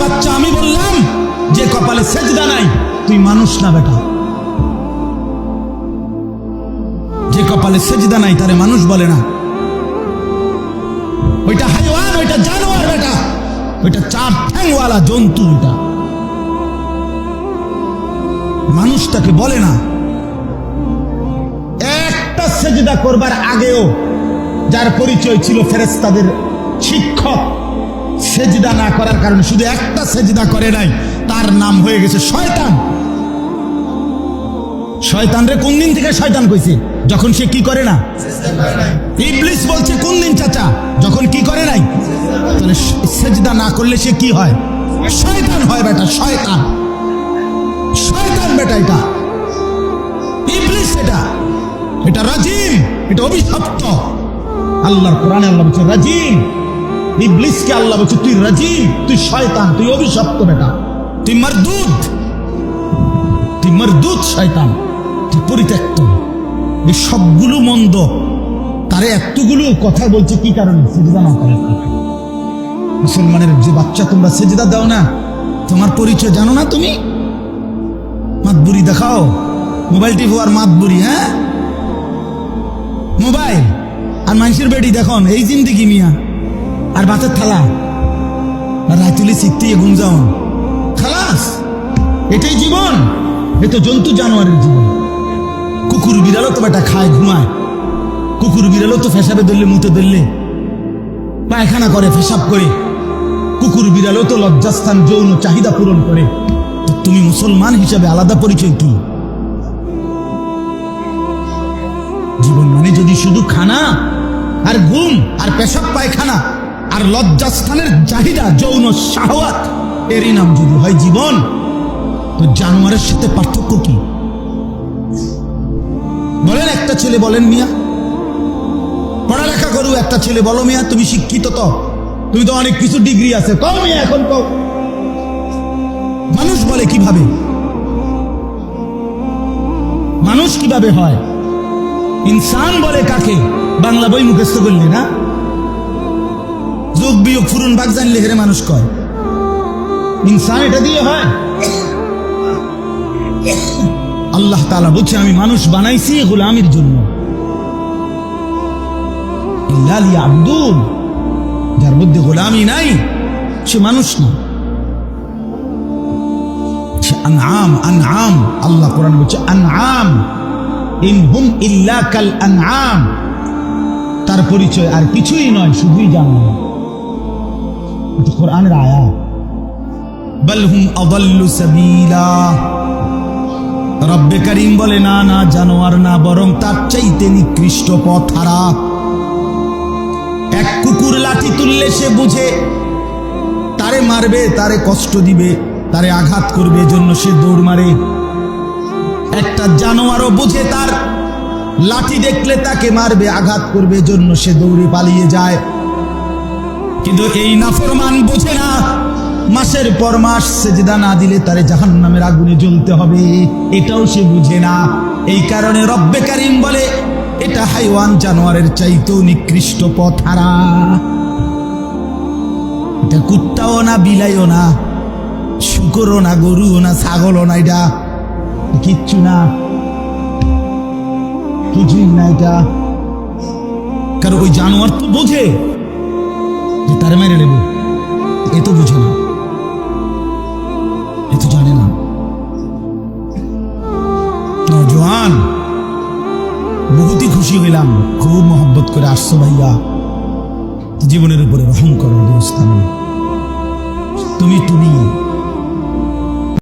বাচ্চা, আমি বললাম, যে কপালে সেজদা নাই, তুই মানুষ না বেটা। যে কপালে সেজদা নাই, তারে মানুষ বলে না। ওইটা হাইওয়ান, ওইটা জানোয়ার বেটা। ওইটা চার ঠ্যাংওয়ালা জন্তু ওইটা মানুষ তাকে বলে না। একটা সেজদা করবার আগেও যার পরিচয় ছিল ফেরেস্তাদের শিক্ষক সেজদা না করার কারণে শুধু একটা সেজদা করে নাই, তার নাম হয়ে গেছে শয়তান। শয়তান রে কোন দিন থেকে শয়তান কইছে? যখন সে কি করে না? ইবলিস বলছে, কোন দিন চাচা? যখন কি করে নাই? তাহলে সেজদা না করলে সে কি হয়? শয়তান হয় বেটা, শয়তান। শয়তান বেটা এটা। ইবলিস এটা। এটা রাজিম, এটা অভিশপ্ত। আল্লাহর কোরআনে আল্লাহ বলছে, রাজিম। ইবলিসকে আল্লাহ বলছে, তুই রাজিম তুই শয়তান, তুই অভিশপ্ত বেটা। তুই মারদুদ তুই মারদুদ শয়তান, তুই পরিত্যক্ত। এই সবগুলো মন্দ, তারে এতগুলো কথা বলছে, কি কারণে? সেজদা না করার। মুসলমানের যে বাচ্চা, তোমরা সেজদা দাও না। তোমার পরিচয় জানো না তুমি? মাতবুরি দেখাও। মোবাইল টিপো আর মাতবুরি হ্যাঁ? মোবাইল আর মানুষের বেটি দেখুন, এই জিন্দিগি মিয়া। আর বাতের থালা। আর রাতুলি শিখতে ঘুম যাও খালাস, এটাই জীবন। এ তো জন্তু জানোয়ারের জীবন। কুকুর বিড়ালও তো বেটা খায়, ঘুমায়। কুকুর বিড়ালও তো ফেসাবে ধরলে মুতে ধরলে পায়খানা করে, ফেসাব করে। কুকুর বিড়ালও তো লজ্জাস্থান, যৌন চাহিদা পূরণ করে। তুমি মুসলমান হিসাবে আলাদা পরিচয় কি? জীবন মানে যদি শুধু খানা, আর ঘুম, আর পেশাব পায়খানা আর লজ্জাস্থানের চাহিদা, যৌন শাহওয়াত, এরই নাম যদি হয় জীবন, তো জানোয়ারের সাথে পার্থক্য কি? বলেন, একটা ছেলে বলেন মিয়া। পড়ালেখা করু একটা ছেলে বলো মিয়া, তুমি শিক্ষিত তো। তুমি তো অনেক কিছু ডিগ্রি আছে, কও মিয়া এখন কও। মানুষ বলে কীভাবে? মানুষ কীভাবে হয়? ইনসান বলে কাকে? বাংলা বই মুখস্থ করলে না? যোগ বিয়োগ ফুরন বাগ জানলে হেরে মানুষ কয়। ইনসান এটা দিয়ে হয়। আল্লাহ তালা বলছে, আমি মানুষ বানাইছি গোলামির জন্য। আব্দুল যার মধ্যে গোলামি নাই, সে মানুষ না। আল্লাহ কোরআন বলছে ইন হুম ইল্লা কাল আনআম। তার পরিচয় আর কিছুই নয়, শুধুই জানো কোরআনের আয়াত। বল হুম আদাল্লু সাবিলা। রব্বে করিম বলে, না না জানোয়ার না, বরং তার চাইতে নিকৃষ্ট পথ এক কুকুর লাঠি তুললে সে বুঝে, তারে মারবে, তারে কষ্ট দিবে, তারে আঘাত করবে, এজন্য সে দৌড় মারে। একটা জানোয়ারও বুঝে, তার লাঠি দেখলে তাকে মারবে, আঘাত করবে, এজন্য সে দৌড়ে পালিয়ে যায়। কিন্তু এই নাফরমান বুঝে না। মাসের পর মাস সেজদা না দিলে তারে জাহান নামের আগুনে জ্বলতে হবে। এটাও সে বুঝে না। এই কারণে রব্বে কারিম বলে, এটা হাইওয়ান জানোয়ারের চাইতেও নিকৃষ্ট পথ হারা। এটা কুত্তাও না, বিলাইও না, শুকরও না, গরুও না, ছাগলও না এটা। কিচ্ছু না। কিছুই না এটা। কারণ ওই জানোয়ার তো বোঝে। যে তারে মেরে নেব। এ তো বুঝে না। এ তো জানে না। নজওয়ান বহুতই খুশি হইলাম। খুব মহব্বত করে আসছো ভাইয়া। জীবনের উপরে রহম করো, দোস্ত। তুমি তুমি।